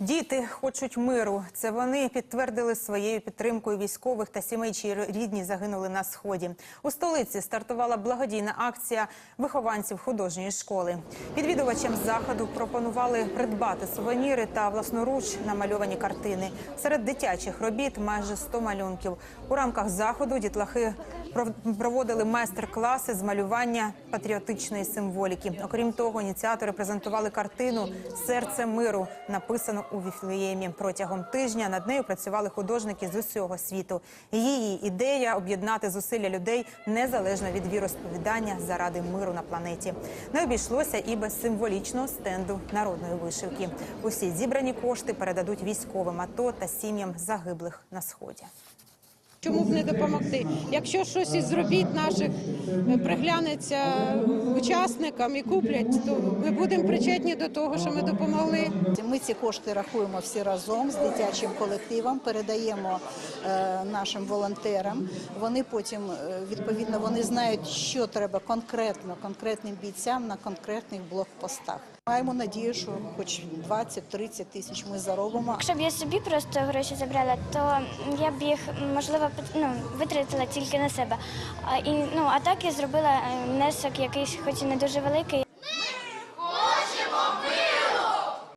Діти хочуть миру. Це вони підтвердили своєю підтримкою військових та сімей, чиї рідні загинули на сході. У столиці стартувала благодійна акція вихованців художньої школи. Відвідувачам заходу пропонували придбати сувеніри та власноруч намальовані картини. Серед дитячих робіт майже 100 малюнків. У рамках заходу дітлахи проводили майстер-класи з малювання патріотичної символіки. Окрім того, ініціатори презентували картину Серце миру, написану у Віфлеємі. Протягом тижня над нею працювали художники з усього світу. Її ідея об'єднати зусилля людей незалежно від віросповідання заради миру на планеті. Не обійшлося і без символічного стенду народної вишивки. Усі зібрані кошти передадуть військовим АТО та сім'ям загиблих на сході. Чому б не допомогти? Якщо щось із робіт наших е, приглянеться учасникам і куплять, то ми будемо причетні до того, що ми допомогли. Ми ці кошти рахуємо всі разом з дитячим колективом, передаємо е, нашим волонтерам. Вони потім е, відповідно вони знають, що треба конкретно конкретним бійцям на конкретних блокпостах. Маємо надію, що хоч 20-30 тисяч ми заробимо. Якщо б я собі просто гроші забрала, то я б їх можливо ну, витратила тільки на себе. А, і, ну, а так я зробила е, внесок якийсь, хоч і не дуже великий,